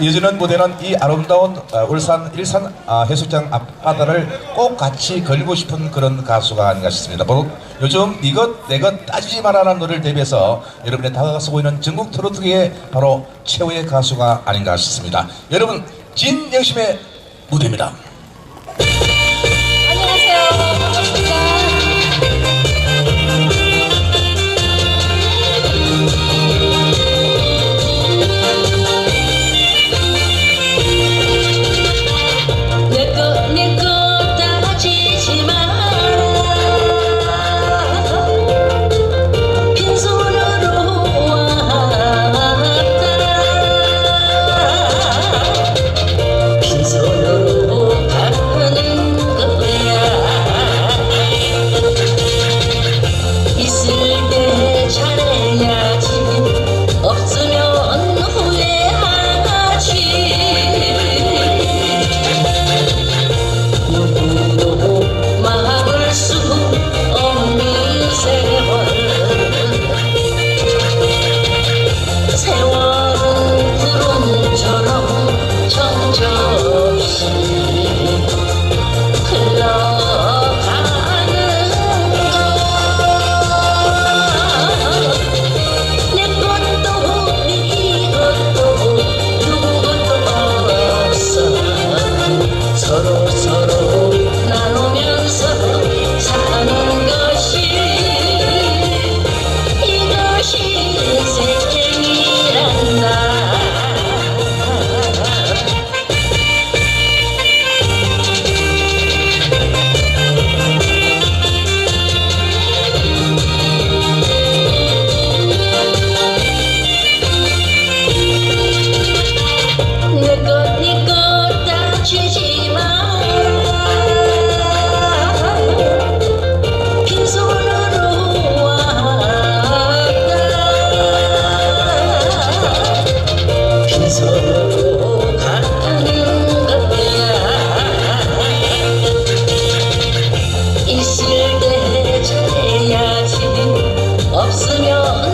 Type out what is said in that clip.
이어지는 무대는 이 아름다운 어, 울산 일산 아, 해수욕장 앞바다를 꼭 같이 걸고 싶은 그런 가수가 아닌가 싶습니다. 바로 요즘 이것 내것 따지지 말라는 노래를 대비해서 여러분의 다가서고 있는 전국 트로트계의 바로 최후의 가수가 아닌가 싶습니다. 여러분 진영심의 무대입니다. 喵喵